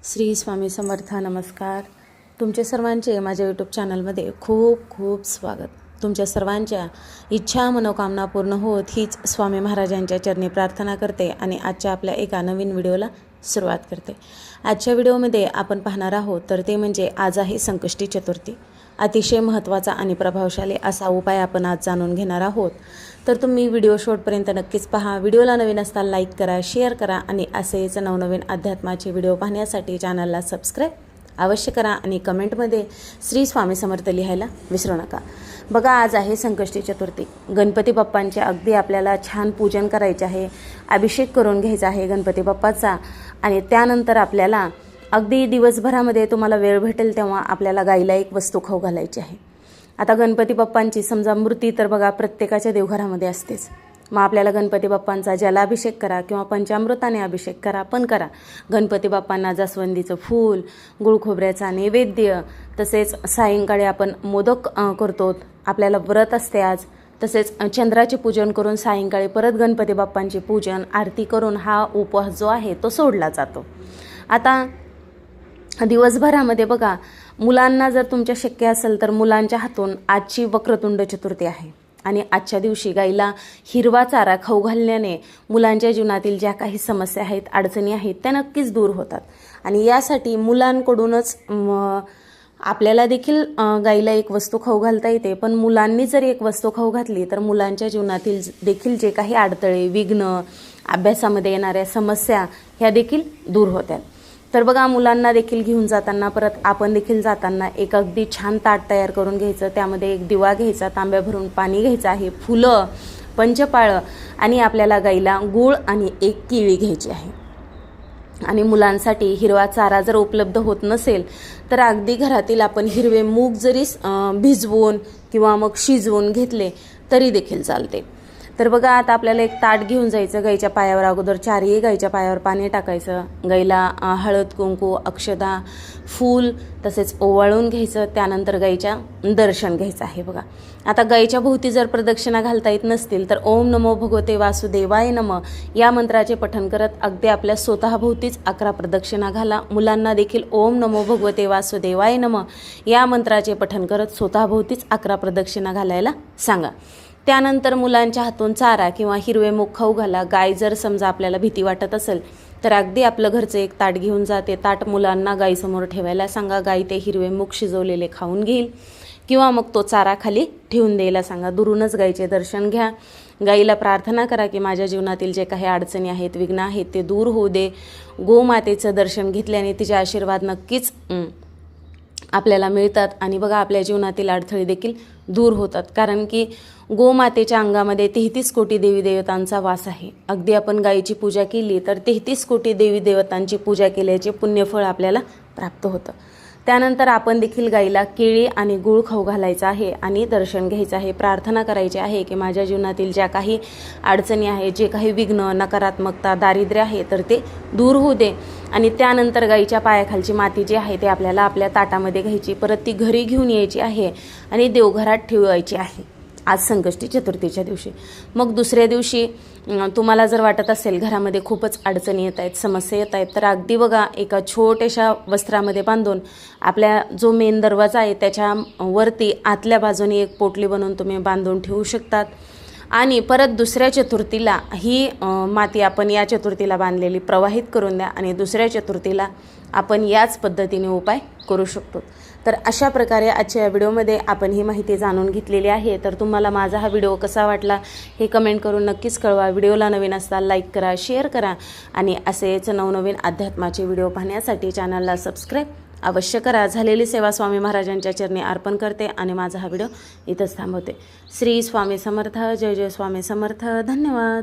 श्री स्वामी समर्थ नमस्कार. तुमचे सर्वांचे माझ्या यूट्यूब चॅनलमध्ये खूप खूप स्वागत. तुमच्या सर्वांच्या इच्छा मनोकामना पूर्ण होत हीच स्वामी महाराजांच्या चरणी प्रार्थना करते आणि आजच्या आपल्या एका नवीन व्हिडिओला सुरुवात करते. आजच्या व्हिडिओमध्ये आपण पाहणार आहोत तर ते म्हणजे आज आहे संकष्टी चतुर्थी. अतिशय महत्त्वाचा आणि प्रभावशाली असा उपाय आपण आज जाणून घेणार आहोत. तर तुम्ही व्हिडिओ शॉर्टपर्यंत नक्कीच पहा. व्हिडिओला नवीन असताना लाईक करा शेअर करा आणि असेच नवनवीन अध्यात्माचे व्हिडिओ पाहण्यासाठी चॅनलला सबस्क्राईब अवश्य करा आणि कमेंटमध्ये श्री स्वामी समर्थ लिहायला विसरू नका. बघा आज आहे संकष्टी चतुर्थी. गणपती बाप्पांचे अगदी आपल्याला छान पूजन करायचे आहे. अभिषेक करून घ्यायचा आहे गणपती बाप्पाचा आणि त्यानंतर आपल्याला अगदी दिवसभरामध्ये तुम्हाला वेळ भेटेल तेव्हा आपल्याला गाईला एक वस्तू खाऊ घालायची आहे. आता गणपती बाप्पांची समजा मूर्ती तर बघा प्रत्येकाच्या देवघरामध्ये असतेच. मग आपल्याला गणपती बाप्पांचा जलाभिषेक करा किंवा पंचामृताने अभिषेक करा पण करा. गणपती बाप्पांना जास्वंदीचं फूल गुळखोबऱ्याचा नैवेद्य तसेच सायंकाळी आपण मोदक करतो. आपल्याला व्रत असते आज. तसेच चंद्राचे पूजन करून सायंकाळी परत गणपती बाप्पांचे पूजन आरती करून हा उपवास जो आहे तो सोडला जातो. आता दिवसभरामध्ये बघा मुलांना जर तुमच्या शक्य असेल तर मुलांच्या हातून आजची वक्रतुंड चतुर्थी आहे. आणि आजच्या दिवशी गाईला हिरवा चारा खाऊ घालण्याने मुलांच्या जीवनातील ज्या काही समस्या आहेत अडचणी आहेत त्या नक्कीच दूर होतात. आणि यासाठी मुलांकडूनच आपल्याला देखील गाईला एक वस्तू खाऊ घालता येते. पण मुलांनी जर एक वस्तू खाऊ घातली तर मुलांच्या जीवनातील ज- देखील जे काही अडथळे विघ्न अभ्यासामध्ये येणाऱ्या समस्या ह्या देखील दूर होतात तर बघा मुलांना देखील घेऊन जाताना परत आपण देखील जाताना एक अगदी छान ताट तयार करून घ्यायचं. त्यामध्ये एक दिवा घ्यायचा तांब्या भरून पाणी घ्यायचं आहे फुलं पंचपाळं आणि आपल्याला गाईला गूळ आणि एक केळी घ्यायची आहे. आणि मुलांसाठी हिरवा चारा जर उपलब्ध होत नसेल तर अगदी घरातील आपण हिरवे मूग जरी भिजवून किंवा मग शिजवून घेतले तरी देखील चालते. तर बघा आता आपल्याला एक ताट घेऊन जायचं गाईच्या पायावर. अगोदर चारही गाईच्या पायावर पाणी टाकायचं. गाईला हळद कुंकू अक्षदा फूल तसेच ओवाळून घ्यायचं. त्यानंतर गाईच्या दर्शन घ्यायचं आहे बघा. आता गाईच्या भोवती जर प्रदक्षिणा घालता येत नसतील तर ओम नमो भगवते वासुदेवाय नम या मंत्राचे पठण करत अगदी आपल्या स्वतःभोवतीच अकरा प्रदक्षिणा घाला. मुलांना देखील ओम नमो भगवते वासुदेवाय नम या मंत्राचे पठण करत स्वतःभोवतीच अकरा प्रदक्षिणा घालायला सांगा. त्यानंतर मुलांच्या हातून चारा किंवा हिरवे मूग खाऊ घाला गाय जर समजा आपल्याला भीती वाटत असेल तर अगदी आपलं घरचं एक ताट घेऊन जाते. ताट मुलांना गाईसमोर ठेवायला सांगा गाई ते हिरवे मूग शिजवलेले खाऊन घेईल. किंवा मग तो चारा खाली ठेवून द्यायला सांगा दुरूनच गाईचे दर्शन घ्या. गाईला प्रार्थना करा की माझ्या जीवनातील जे काही अडचणी आहेत विघ्न आहेत ते दूर होऊ दे. गोमातेचं दर्शन घेतल्याने तिचे आशीर्वाद नक्कीच आपल्याला मिळतात आणि बघा आपल्या जीवनातील अडथळे देखील दूर होतात. कारण की गोमातेच्या अंगामध्ये तेहतीस कोटी देवी देवतांचा वास आहे. अगदी आपण गायीची पूजा केली तर तेहतीस कोटी देवी देवतांची पूजा केल्याचे पुण्यफळ आपल्याला प्राप्त होतं. त्यानंतर आपण देखील गाईला केळी आणि गूळ खाऊ घालायचं आहे आणि दर्शन घ्यायचं आहे प्रार्थना करायची आहे की माझ्या जीवनातील ज्या काही अडचणी आहेत जे काही विघ्न नकारात्मकता दारिद्र्य आहे तर ते दूर होऊ दे. आणि त्यानंतर गाईच्या पायाखालची माती जी आहे ते आपल्याला आपल्या ताटामध्ये घ्यायची परत ती घरी घेऊन यायची आहे आणि देवघरात ठेवायची आहे. आज संकष्टी चतुर्थीच्या दिवशी. मग दुसऱ्या दिवशी तुम्हाला जर वाटत असेल घरामध्ये खूपच अडचणी येत आहेत समस्या येत आहेत तर अगदी बघा एका छोट्याशा वस्त्रामध्ये बांधून आपल्या जो मेन दरवाजा आहे त्याच्या वरती आतल्या बाजूने एक पोटली बनवून तुम्ही बांधून ठेवू शकतात. आणि परत दुसऱ्या चतुर्थीला ही माती आपण या चतुर्थीला बांधलेली प्रवाहित करून द्या आणि दुसऱ्या चतुर्थीला आपण याच पद्धतीने उपाय करू शकतो. तर अशा प्रकारे आजच्या या व्हिडिओमध्ये आपण ही माहिती जाणून घेतलेली आहे. तर तुम्हाला माझा हा व्हिडिओ कसा वाटला हे कमेंट करून नक्कीच कळवा. व्हिडिओला नवीन असता लाईक करा शेअर करा आणि असेच नवनवीन अध्यात्माचे व्हिडिओ पाहण्यासाठी चॅनलला सबस्क्राईब अवश्य करा. झालेली सेवा स्वामी महाराजांच्या चरणी अर्पण करते आणि माझा हा व्हिडिओ इथंच थांबवते. श्री स्वामी समर्थ जय जय स्वामी समर्थ. धन्यवाद.